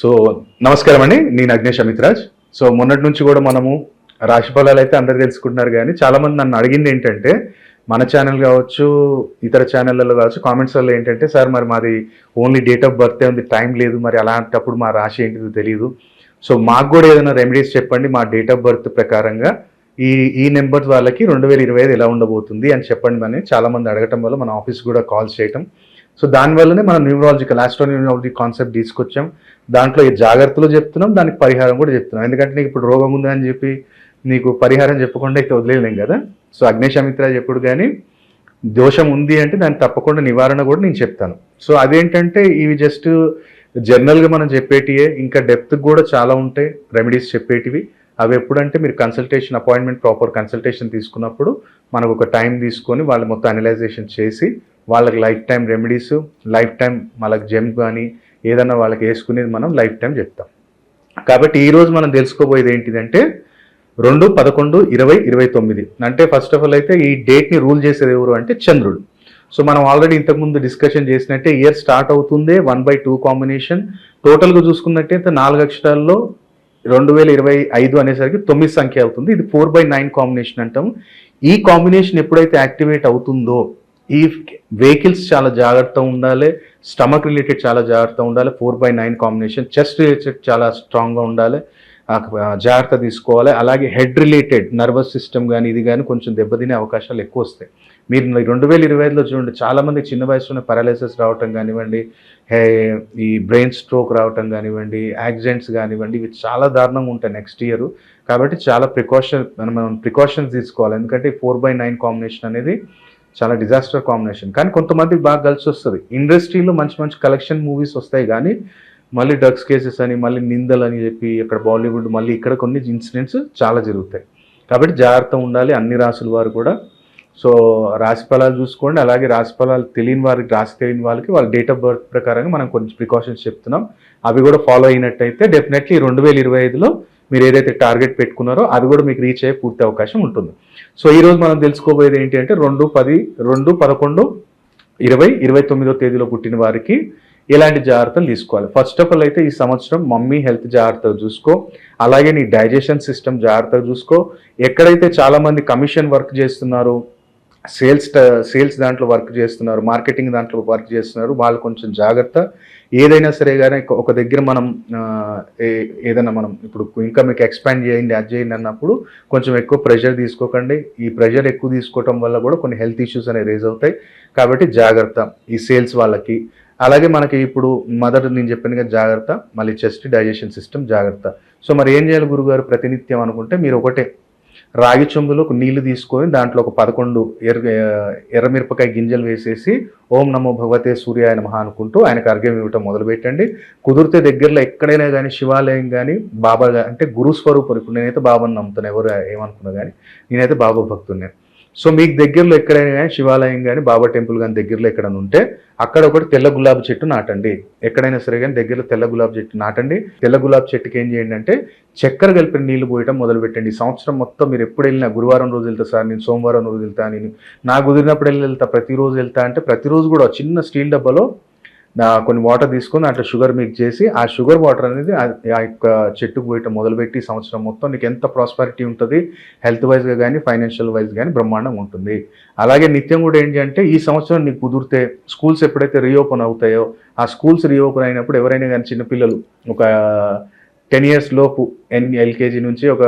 So నమస్కారం అండి నేను అగ్నేష్ అమిత్రాజ్. సో మొన్నటి నుంచి కూడా మనము రాశి ఫలాలు అయితే అందరు తెలుసుకుంటున్నారు కానీ చాలామంది నన్ను అడిగింది ఏంటంటే మన ఛానల్ కావచ్చు ఇతర ఛానళ్ళలో కావచ్చు కామెంట్స్లలో ఏంటంటే సార్ మరి మాది ఓన్లీ డేట్ ఆఫ్ బర్త్ ఉంది టైం లేదు మరి అలాంటప్పుడు మా రాశి ఏంటిదో తెలియదు సో మాకు కూడా ఏదైనా రెమెడీస్ చెప్పండి మా డేట్ ఆఫ్ బర్త్ ప్రకారంగా. ఈ ఈ నెంబర్ వాళ్ళకి రెండు వేల ఇరవై ఐదు ఎలా ఉండబోతుంది అని చెప్పండి అని చాలామంది అడగటం వల్ల మన ఆఫీస్ కూడా కాల్ చేయటం. సో దానివల్లనే మనం న్యూమరాలజికల్ ఆస్ట్రో న్యూమరాలజీ కాన్సెప్ట్ తీసుకొచ్చాం. దాంట్లో ఈ జాగ్రత్తలు చెప్తున్నాం దానికి పరిహారం కూడా చెప్తున్నాం. ఎందుకంటే నీకు ఇప్పుడు రోగం ఉంది అని చెప్పి నీకు పరిహారం చెప్పకుండా అయితే వదిలేలేం కదా. సో అగ్నేశమిత్ర చెప్పుడు కానీ దోషం ఉంది అంటే దాన్ని తప్పకుండా నివారణ కూడా నేను చెప్తాను. సో అదేంటంటే ఇవి జస్ట్ జనరల్గా మనం చెప్పేటివే ఇంకా డెప్త్ కూడా చాలా ఉంటాయి రెమెడీస్ చెప్పేటివి. అవి ఎప్పుడంటే మీరు కన్సల్టేషన్ అపాయింట్మెంట్ ప్రాపర్ కన్సల్టేషన్ తీసుకున్నప్పుడు మనకు ఒక టైం తీసుకొని వాళ్ళు మొత్తం అనలైజేషన్ చేసి వాళ్ళకి life time remedies life time వాళ్ళకి జెమ్ కానీ ఏదన్నా వాళ్ళకి వేసుకునేది మనం లైఫ్ టైం చెప్తాం. కాబట్టి ఈరోజు మనం తెలుసుకోబోయేది ఏంటిదంటే రెండు పదకొండు ఇరవై ఇరవై తొమ్మిది. అంటే ఫస్ట్ ఆఫ్ ఆల్ అయితే ఈ డేట్ని రూల్ చేసేది ఎవరు అంటే చంద్రుడు. సో మనం ఆల్రెడీ ఇంతకుముందు డిస్కషన్ చేసినట్టే ఇయర్ స్టార్ట్ అవుతుందే వన్ బై టూ కాంబినేషన్ టోటల్గా చూసుకున్నట్టయితే నాలుగు అక్షరాల్లో రెండు వేల ఇరవై ఐదు అనేసరికి తొమ్మిది సంఖ్య అవుతుంది. ఇది ఫోర్ బై నైన్ కాంబినేషన్ అంటాం ఈ కాంబినేషన్ ఎప్పుడైతే యాక్టివేట్ అవుతుందో ఈ వెహికల్స్ చాలా జాగ్రత్త ఉండాలి స్టమక్ రిలేటెడ్ చాలా జాగ్రత్త ఉండాలి four by nine combination chest related చాలా స్ట్రాంగ్గా ఉండాలి జాగ్రత్త తీసుకోవాలి అలాగే హెడ్ రిలేటెడ్ నర్వస్ సిస్టమ్ కానీ ఇది కానీ కొంచెం దెబ్బతినే అవకాశాలు ఎక్కువ వస్తాయి. మీరు రెండు వేల ఇరవై ఐదులో చూడండి చాలా మంది చిన్న వయసులోనే పారాలైసిస్ రావటం కానివ్వండి హే ఈ బ్రెయిన్ స్ట్రోక్ రావటం కానివ్వండి యాక్సిడెంట్స్ కానివ్వండి ఇవి చాలా దారుణంగా ఉంటాయి నెక్స్ట్ ఇయర్ కాబట్టి చాలా ప్రికాషన్ మనం ప్రికాషన్స్ తీసుకోవాలి. ఎందుకంటే ఫోర్ బై నైన్ కాంబినేషన్ అనేది చాలా డిజాస్టర్ కాంబినేషన్ కానీ కొంతమందికి బాగా కలిసి వస్తుంది. ఇండస్ట్రీలో మంచి మంచి కలెక్షన్ మూవీస్ వస్తాయి కానీ మళ్ళీ డ్రగ్స్ కేసెస్ అని మళ్ళీ నిందలు అని చెప్పి ఇక్కడ బాలీవుడ్ మళ్ళీ ఇక్కడ కొన్ని ఇన్సిడెంట్స్ చాలా జరుగుతాయి. కాబట్టి జాగ్రత్త ఉండాలి. అన్ని రాసుల వారు కూడా. సో రాశి ఫలాలు చూసుకోండి. అలాగే రాశి ఫలాలు తెలియని వారికి రాసి తెలియని వాళ్ళకి వాళ్ళ డేట్ ఆఫ్ బర్త్ ప్రకారంగా మనం కొంచెం ప్రికాషన్స్ చెప్తున్నాం. అవి కూడా ఫాలో అయినట్టయితే డెఫినెట్లీ రెండు వేల ఇరవై ఐదులో మీరు ఏదైతే టార్గెట్ పెట్టుకున్నారో అది కూడా మీకు రీచ్ అయ్యే పూర్తి అవకాశం ఉంటుంది. సో ఈ రోజు మనం తెలుసుకోబోయేది ఏంటి అంటే రెండు పది రెండు పదకొండు ఇరవై ఇరవై తొమ్మిదో తేదీలో పుట్టిన వారికి ఎలాంటి జాగ్రత్తలు తీసుకోవాలి? ఫస్ట్ ఆఫ్ ఆల్ అయితే ఈ సంవత్సరం మమ్మీ హెల్త్ జాగ్రత్తగా చూసుకో. అలాగే నీ డైజెషన్ సిస్టమ్ జాగ్రత్తగా చూసుకో. ఎక్కడైతే చాలామంది కమిషన్ వర్క్ చేస్తున్నారో సేల్స్ సేల్స్ దాంట్లో వర్క్ చేస్తున్నారు మార్కెటింగ్ దాంట్లో వర్క్ చేస్తున్నారు వాళ్ళు కొంచెం జాగ్రత్త. ఏదైనా సరే కానీ ఒక దగ్గర మనం ఏ- ఏదైనా మనం ఇప్పుడు ఇంకా మీకు ఎక్స్పాండ్ చేయండి అది చేయండి అన్నప్పుడు కొంచెం ఎక్కువ ప్రెషర్ తీసుకోకండి. ఈ ప్రెషర్ ఎక్కువ తీసుకోవటం వల్ల కూడా కొన్ని హెల్త్ ఇష్యూస్ అనేవి రేజ్ అవుతాయి. కాబట్టి జాగ్రత్త ఈ సేల్స్ వాళ్ళకి. అలాగే మనకి ఇప్పుడు మదర్ నేను చెప్పినగా జాగ్రత్త. మళ్ళీ చెస్ట్ డైజెషన్ సిస్టమ్ జాగ్రత్త. సో మరి ఏం చేయాలి గురుగారు ప్రతినిత్యం అనుకుంటే మీరు ఒకటే రాగి చెంబులో ఒక నీళ్ళు తీసుకొని దాంట్లో ఒక పదకొండు ఎర్ర ఎర్రమిరపకాయ గింజలు వేసేసి ఓం నమో భగవతే సూర్యాయ మహా అనుకుంటూ ఆయనకు అర్ఘ్యం ఇవ్వటం మొదలుపెట్టండి. కుదిరితే దగ్గరలో ఎక్కడైనా కానీ శివాలయం కానీ బాబా అంటే గురు ఇప్పుడు నేనైతే బాబాని నమ్ముతాను ఎవరు ఏమనుకున్నా కానీ నేనైతే బాబా భక్తుడిని. సో మీకు దగ్గరలో ఎక్కడైనా కానీ శివాలయం కానీ బాబా టెంపుల్ కానీ దగ్గరలో ఎక్కడైనా ఉంటే అక్కడ ఒకటి తెల్ల గులాబీ చెట్టు నాటండి. ఎక్కడైనా సరే కానీ దగ్గరలో తెల్ల గులాబీ చెట్టు నాటండి. తెల్ల గులాబీ చెట్టుకి ఏం చేయండి అంటే చక్కెర కలిపిన నీళ్ళు పోయటం మొదలు పెట్టండి. సంవత్సరం మొత్తం మీరు ఎప్పుడు వెళ్ళినా గురువారం రోజు వెళ్తా సార్ నేను సోమవారం రోజు వెళ్తా నేను నా కుదిరినప్పుడు వెళ్ళి వెళ్తా ప్రతిరోజు వెళ్తా అంటే ప్రతిరోజు కూడా ఒక చిన్న స్టీల్ డబ్బాలో కొన్ని వాటర్ తీసుకొని అట్లా షుగర్ మిక్స్ చేసి ఆ షుగర్ వాటర్ అనేది ఆ యొక్క చెట్టుకు పోయటం మొదలుపెట్టి సంవత్సరం మొత్తం నీకు ఎంత ప్రాస్పారిటీ ఉంటుంది? హెల్త్ వైజ్గా కానీ ఫైనాన్షియల్ వైజ్ కానీ బ్రహ్మాండం ఉంటుంది. అలాగే నిత్యం కూడా ఏంటి అంటే ఈ సంవత్సరం నీకు కుదిరితే స్కూల్స్ ఎప్పుడైతే రీఓపెన్ అవుతాయో ఆ స్కూల్స్ రీఓపెన్ అయినప్పుడు ఎవరైనా కానీ చిన్నపిల్లలు ఒక టెన్ ఇయర్స్ లోపు ఎన్ ఎల్కేజీ నుంచి ఒక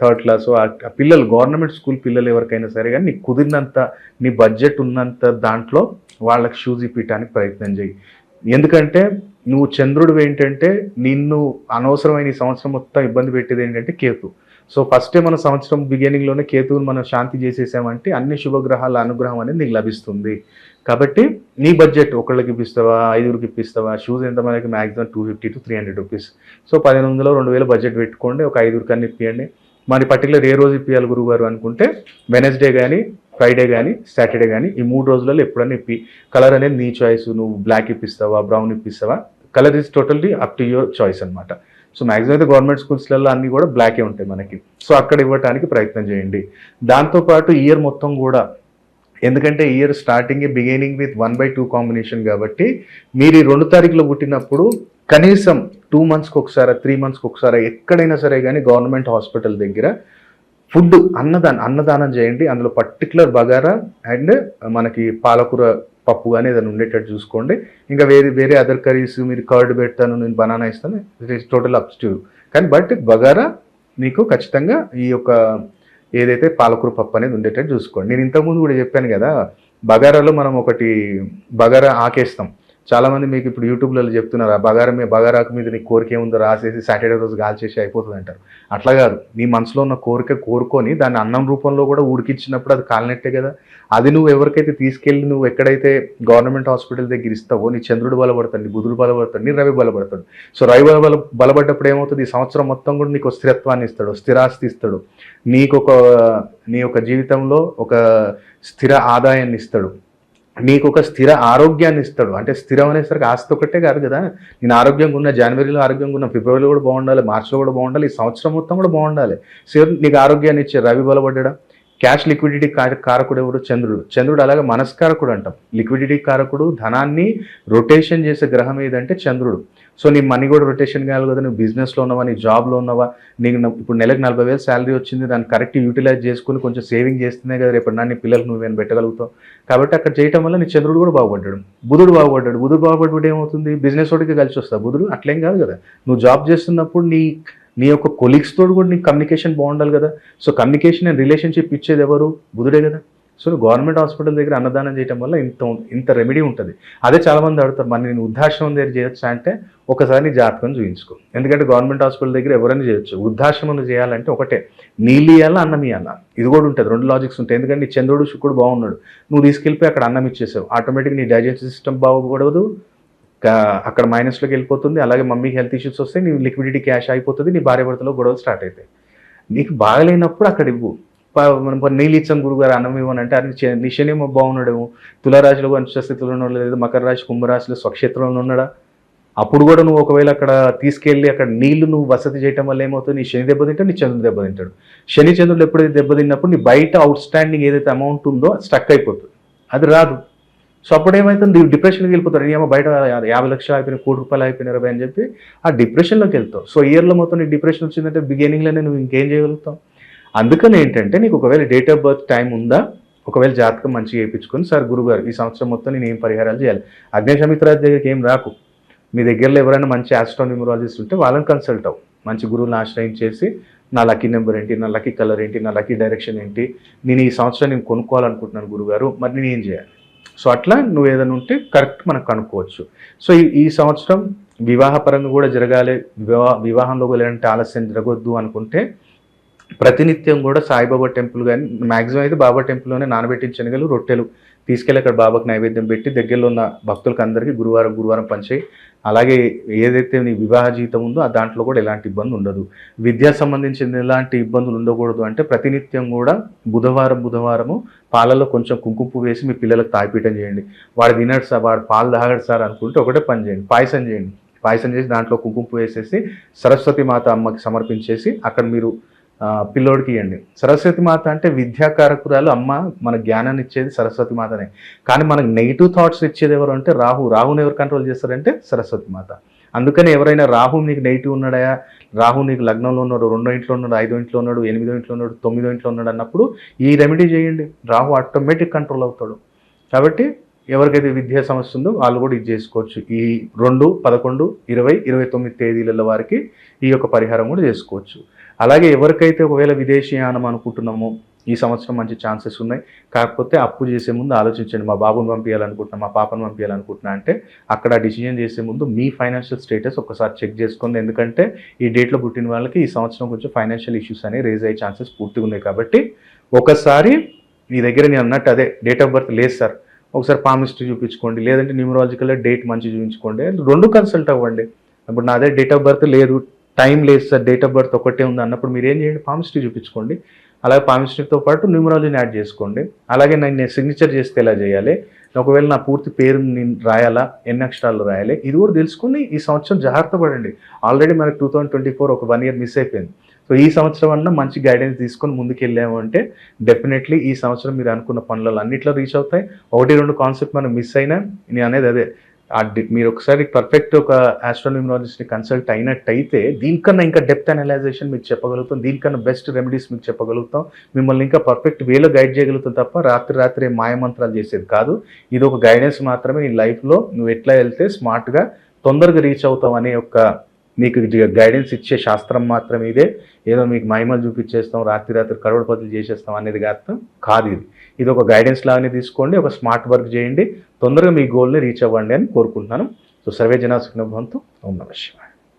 థర్డ్ క్లాస్ ఆ పిల్లలు గవర్నమెంట్ స్కూల్ పిల్లలు ఎవరికైనా సరే కానీ నీకు కుదిరినంత నీ బడ్జెట్ ఉన్నంత దాంట్లో వాళ్ళకి షూస్ ఇప్పించడానికి ప్రయత్నం చేయి. ఎందుకంటే నువ్వు చంద్రుడు ఏంటంటే నిన్ను అనవసరమైన ఈ సంవత్సరం మొత్తం ఇబ్బంది పెట్టేది ఏంటంటే కేతు. సో ఫస్టే మన సంవత్సరం బిగినింగ్లోనే కేతువుని మనం శాంతి చేసేసామంటే అన్ని శుభగ్రహాల అనుగ్రహం అనేది నీకు లభిస్తుంది. కాబట్టి నీ బడ్జెట్ ఒకళ్ళకి ఇప్పిస్తావా ఐదుగురికి ఇప్పిస్తావా షూస్ ఎంత మనకి maximum two fifty to three hundred rupees so పదిహేను వందలు రెండు వేలు బడ్జెట్ పెట్టుకోండి ఒక ఐదుగురికి అన్ని ఇప్పియండి. మరి పర్టికులర్ ఏ రోజు ఇప్పియాలి గురువు గారు అనుకుంటే వెనస్డే కానీ ఫ్రైడే కానీ సాటర్డే కానీ ఈ మూడు రోజులలో ఎప్పుడన్నా ఇప్పి కలర్ అనేది నీ చాయిస్ నువ్వు బ్లాక్ ఇప్పిస్తావా brown ఇప్పిస్తావా? Colour is totally up to your choice అనమాట సో మ్యాక్సిమం అయితే గవర్నమెంట్ స్కూల్స్లలో అన్నీ కూడా బ్లాకే ఉంటాయి మనకి. సో అక్కడ ఇవ్వటానికి ప్రయత్నం చేయండి. దాంతోపాటు ఇయర్ మొత్తం కూడా ఎందుకంటే year starting beginning with one by two combination కాబట్టి మీరు ఈ రెండు తారీఖులో పుట్టినప్పుడు కనీసం టూ మంత్స్కి ఒకసారి త్రీ మంత్స్కి ఒకసారి ఎక్కడైనా సరే కానీ గవర్నమెంట్ హాస్పిటల్ దగ్గర ఫుడ్ అన్నదానం అన్నదానం చేయండి. అందులో పర్టికులర్ బగారా అండ్ మనకి పాలకూర పప్పు కానీ ఏదైనా ఉండేటట్టు చూసుకోండి. ఇంకా వేరే వేరే అదర్ కర్రీస్ మీరు కర్డ్ పెడతాను నేను బనానా ఇస్తాను. It is total ups to కానీ బట్ బగారా మీకు ఖచ్చితంగా ఈ యొక్క ఏదైతే పాలకూర పప్పు అనేది ఉండేటట్టు చూసుకోండి. నేను ఇంతకుముందు కూడా చెప్పాను కదా బగారాలో మనం ఒకటి బగారా ఆకేస్తాం. చాలామంది మీకు ఇప్పుడు యూట్యూబ్లలో చెప్తున్నారు ఆ బగారా మీ బగారాకు మీద నీ కోరిక ఏముందో రాసేసి సాటర్డే రోజు కాల్చేసి అయిపోతుంది అంటారు. అట్లా కాదు. నీ మనసులో ఉన్న కోరిక కోరుకొని దాన్ని అన్నం రూపంలో కూడా ఉడికించినప్పుడు అది కాలినట్టే కదా. అది నువ్వు ఎవరికైతే తీసుకెళ్ళి నువ్వు ఎక్కడైతే గవర్నమెంట్ హాస్పిటల్ దగ్గర ఇస్తావో నీ చంద్రుడు బలపడతాడు నీ బుధుడు బలపడతాడు నీ రవి బలపడతాడు. సో రవి బల బల బలపడ్డప్పుడు ఏమవుతుంది? ఈ సంవత్సరం మొత్తం కూడా నీకు స్థిరత్వాన్ని ఇస్తాడు స్థిరాస్తి ఇస్తాడు. నీకు ఒక నీ యొక్క జీవితంలో ఒక స్థిర ఆదాయాన్ని ఇస్తాడు. నీకు ఒక స్థిర ఆరోగ్యాన్ని ఇస్తాడు. అంటే స్థిరం అనేసరికి ఆస్తి ఒకటే కాదు కదా. నేను ఆరోగ్యంగా ఉన్న జనవరిలో ఆరోగ్యంగా ఉన్న ఫిబ్రవరిలో కూడా బాగుండాలి మార్చిలో కూడా బాగుండాలి ఈ సంవత్సరం మొత్తం కూడా బాగుండాలి. సో నీకు ఆరోగ్యాన్ని ఇచ్చే రవి బలపడ్డా క్యాష్ లిక్విడిటీ కారకుడు ఎవరు? చంద్రుడు. చంద్రుడు అలాగే మనస్కారకుడు అంటాం. లిక్విడిటీ కారకుడు ధనాన్ని రొటేషన్ చేసే గ్రహం ఏదంటే చంద్రుడు. సో నీ మనీ కూడా రొటేషన్ కావాలి కదా నువ్వు బిజినెస్లో ఉన్నావా నీ జాబ్లో ఉన్నావా నీకు ఇప్పుడు నెలకు నలభై వేలు శాలరీ వచ్చింది దాన్ని కరెక్ట్ యూటిలైజ్ చేసుకుని కొంచెం సేవింగ్ చేస్తున్నాయి కదా రేపు నా నీ పిల్లలకు నువ్వేం పెట్టగలుగుతావు. కాబట్టి అక్కడ చేయటం వల్ల నీ చంద్రుడు కూడా బాగుపడ్డాడు. బుధుడు బాగుపడ్డాడు. బుధుడు బాగుపడ్డాడు ఏమవుతుంది? బిజినెస్ వాడికి కలిసి వస్తా. బుధుడు అట్లేం కాదు కదా. నువ్వు జాబ్ చేస్తున్నప్పుడు నీ నీ యొక్క కొలీగ్స్ తోడు కూడా నీకు కమ్యూనికేషన్ బాగుండాలి కదా. సో కమ్యూనికేషన్ అండ్ రిలేషన్షిప్ ఇచ్చేది ఎవరు? బుధుడే కదా. సో గవర్నమెంట్ హాస్పిటల్ దగ్గర అన్నదానం చేయడం వల్ల ఇంత ఇంత రెమెడీ ఉంటుంది. అదే చాలా మంది అడుగుతారు మరి నేను వృద్ధాశ్రమం దగ్గర చేయొచ్చా? అంటే ఒకసారి నీ జాతకం చూపించుకో ఎందుకంటే గవర్నమెంట్ హాస్పిటల్ దగ్గర ఎవరైనా చేయొచ్చు. వృద్ధాశ్రమం చేయాలంటే ఒకటే నీళ్ళు ఇవ్వాలా అన్నం ఇవ్వాలా ఇది కూడా ఉంటుంది. రెండు లాజిక్స్ ఉంటాయి. ఎందుకంటే నీ చంద్రుడు శుక్రుడు బాగున్నాడు. నువ్వు తీసుకెళ్ళిపోయి అక్కడ అన్నం ఇచ్చేసావు. ఆటోమేటిక్ నీ డైజెస్ట్ సిస్టమ్ బాగుపడదు. అక్కడ మైనస్లోకి వెళ్ళిపోతుంది. అలాగే మమ్మీకి హెల్త్ ఇష్యూస్ వస్తే నీ లిక్విడిటీ క్యాష్ అయిపోతుంది నీ భార్య భర్తలో గొడవలు స్టార్ట్ అవుతాయి. నీకు బాగలేనప్పుడు అక్కడ ఇవ్వు. మనం నీలిచ్చం నీళ్ళు ఇచ్చాం గురుగారు అన్నం ఇవ్వనంటే అది చే- నీ శనేమో బాగున్నాడేమో. తులారాశిలో స్థితిలో ఉన్నాడు. లేదు మకర రాశి కుంభరాశిలో స్వక్షేత్రంలో ఉన్నాడా? అప్పుడు కూడా నువ్వు ఒకవేళ అక్కడ తీసుకెళ్ళి అక్కడ నీళ్ళు నువ్వు వసతి చేయటం వల్ల ఏమవుతుంది? నీ శని దెబ్బతింటాడు నీ చంద్రుడు దెబ్బతింటాడు శని చంద్రుడు ఎప్పుడైతే దెబ్బతిన్నప్పుడు నీ బయట అవుట్ స్టాండింగ్ ఏదైతే అమౌంట్ ఉందో స్టక్ అయిపోతుంది. అది రాదు. సో అప్పుడు ఏమవుతుంది డిప్రెషన్కి వెళ్ళిపోతారు ఏమో బయట యాభై లక్షలు అయిపోయిన కోటి రూపాయలు అయిపోయినారు అని చెప్పి ఆ డిప్రెషన్లోకి వెళ్తావు. సో ఇయర్లో మొత్తం నీకు డిప్రెషన్ వచ్చిందంటే బిగినింగ్లోనే నువ్వు ఇంకేం చేయగలుగుతావు? అందుకని ఏంటంటే నీకు ఒకవేళ డేట్ ఆఫ్ బర్త్ టైం ఉందా ఒకవేళ జాతకం మంచిగా వేయించుకొని సార్ గురుగారు ఈ సంవత్సరం మొత్తం నేను ఏం పరిహారాలు చేయాలి? అగ్నేశమిత్రాజ్ దగ్గరికి ఏం రాకు. మీ దగ్గరలో ఎవరైనా మంచి ఆస్ట్రోన్యూమరాలజిస్ట్ ఉంటే వాళ్ళని కన్సల్ట్ అవ్వు. మంచి గురువుని ఆశ్రయించేసి నా లక్కీ నెంబర్ ఏంటి నా లక్కీ కలర్ ఏంటి నా లక్కీ డైరెక్షన్ ఏంటి నేను ఈ సంవత్సరం నేను కొనుక్కోవాలనుకుంటున్నాను గురుగారు మరి నేను ఏం చేయాలి? సో అట్లా నువ్వు ఏదైనా ఉంటే కరెక్ట్ మనకు కనుక్కోవచ్చు సో ఈ ఈ సంవత్సరం వివాహపరంగా కూడా జరగాలి. వివాహ వివాహంలో ఎలాంటి ఆలస్యం జరగొద్దు అనుకుంటే ప్రతినిత్యం కూడా సాయిబాబా టెంపుల్ కానీ మ్యాక్సిమం అయితే బాబా టెంపుల్లోనే నానబెట్టిన శనగలు రొట్టెలు తీసుకెళ్ళి అక్కడ బాబాకు నైవేద్యం పెట్టి దగ్గరలో ఉన్న భక్తులకు అందరికీ గురువారం గురువారం పంచాయి. అలాగే ఏదైతే నీ వివాహ జీవితం ఉందో ఆ దాంట్లో కూడా ఎలాంటి ఇబ్బంది ఉండదు. విద్యా సంబంధించిన ఎలాంటి ఇబ్బందులు ఉండకూడదు అంటే ప్రతినిత్యం కూడా బుధవారం బుధవారము పాలలో కొంచెం కుంకుమ వేసి మీ పిల్లలకు తాగిపీయటం చేయండి. వాడు తినడు సార్ వాడు పాలు తాగడు సార్ అనుకుంటే ఒకటే పని చేయండి. పాయసం చేయండి. పాయసం చేసి దాంట్లో కుంకుమ వేసేసి సరస్వతి మాత అమ్మకి సమర్పించేసి అక్కడ మీరు పిల్లోడికి ఇవ్వండి. సరస్వతి మాత అంటే విద్యాకారకురాలు అమ్మ మన జ్ఞానాన్ని ఇచ్చేది సరస్వతి మాతనే. కానీ మనకు నెగిటివ్ థాట్స్ ఇచ్చేది ఎవరు అంటే రాహు. రాహుని ఎవరు కంట్రోల్ చేస్తారంటే సరస్వతి మాత. అందుకని ఎవరైనా రాహు నీకు నెగిటివ్ ఉన్నాడా? రాహు నీకు లగ్నంలో ఉన్నాడు రెండో ఇంట్లో ఉన్నాడు ఐదో ఇంట్లో ఉన్నాడు ఎనిమిదో ఇంట్లో ఉన్నాడు తొమ్మిదో ఇంట్లో ఉన్నాడు అన్నప్పుడు ఈ రెమెడీ చేయండి. రాహు ఆటోమేటిక్ కంట్రోల్ అవుతాడు. కాబట్టి ఎవరికైతే విద్యా సమస్య ఉందో వాళ్ళు కూడా ఇది చేసుకోవచ్చు. ఈ రెండు పదకొండు ఇరవై ఇరవై తొమ్మిది తేదీలలో వారికి ఈ యొక్క పరిహారం కూడా చేసుకోవచ్చు. అలాగే ఎవరికైతే ఒకవేళ విదేశీయానం అనుకుంటున్నామో ఈ సంవత్సరం మంచి ఛాన్సెస్ ఉన్నాయి. కాకపోతే అప్పు చేసే ముందు ఆలోచించండి మా బాబుని పంపించాలనుకుంటున్నా మా పాపను పంపించాలనుకుంటున్నా అంటే అక్కడ డిసిజన్ చేసే ముందు మీ ఫైనాన్షియల్ స్టేటస్ ఒకసారి చెక్ చేసుకోండి ఎందుకంటే ఈ డేట్లో పుట్టిన వాళ్ళకి ఈ సంవత్సరం కొంచెం ఫైనాన్షియల్ ఇష్యూస్ అనేవి రేజ్ అయ్యే ఛాన్సెస్ పూర్తిగా ఉన్నాయి కాబట్టి ఒకసారి మీ దగ్గర నేను అన్నట్టు అదే డేట్ ఆఫ్ బర్త్ లేదు సార్. ఒకసారి పామిస్ట్రీ చూపించుకోండి. లేదంటే న్యూమరాలజికల్ డేట్ మంచి చూపించుకోండి. రెండు కన్సల్ట్ అవ్వండి. ఇప్పుడు నాదే డేట్ ఆఫ్ బర్త్ లేదు. టైం లేదు సార్ డేట్ ఆఫ్ బర్త్ ఒకటే ఉంది అన్నప్పుడు మీరు ఏం చేయండి? పామిస్ట్రీ చూపించుకోండి. అలాగే పామిస్ట్రీతో పాటు న్యూమరాలజీని యాడ్ చేసుకోండి. అలాగే నేను సిగ్నేచర్ చేస్తే ఎలా చేయాలి? ఒకవేళ నా పూర్తి పేరు నేను రాయాలా? ఎన్ని అక్షరాలు రాయాలి? ఇది కూడా తెలుసుకుని ఈ సంవత్సరం జాగ్రత్త పడండి. ఆల్రెడీ మనకు టూ థౌసండ్ ట్వంటీ ఫోర్ ఒక వన్ ఇయర్ మిస్ అయిపోయింది. సో ఈ సంవత్సరం అన్నా మంచి గైడెన్స్ తీసుకొని ముందుకు వెళ్ళాము అంటే డెఫినెట్లీ ఈ సంవత్సరం మీరు అనుకున్న పనులలో అన్నిట్లో రీచ్ అవుతాయి. ఒకటి రెండు కాన్సెప్ట్ మనం మిస్ అయినా నేను అనేది అదే. మీరు ఒకసారి పర్ఫెక్ట్ ఒక ఆస్ట్రోన్యూమరాలజిస్ట్ని కన్సల్ట్ అయినట్టయితే దీనికన్నా ఇంకా డెప్త్ అనలైజేషన్ మీకు చెప్పగలుగుతాం. దీనికన్నా బెస్ట్ రెమెడీస్ మీకు చెప్పగలుగుతాం. మిమ్మల్ని ఇంకా పర్ఫెక్ట్ వేలో గైడ్ చేయగలుగుతాం తప్ప రాత్రి రాత్రి మాయమంత్రాలు చేసేది కాదు. ఇది ఒక గైడెన్స్ మాత్రమే నీ లైఫ్లో నువ్వు ఎట్లా వెళ్తే స్మార్ట్గా తొందరగా రీచ్ అవుతావు అనే ఒక నీకు గైడెన్స్ ఇచ్చే శాస్త్రం మాత్రం ఇదే. ఏదో మీకు మహిమలు చూపించేస్తాం రాత్రి రాత్రి కరోడపతులు చేసేస్తాం అనేది కాదు. కాదు ఇది. ఇది ఒక గైడెన్స్ లాగానే తీసుకోండి ఒక స్మార్ట్ వర్క్ చేయండి తొందరగా మీ గోల్ని రీచ్ అవ్వండి అని కోరుకుంటున్నాను. సో సర్వే జనా సుఖినో ఓం నమ శివాయ.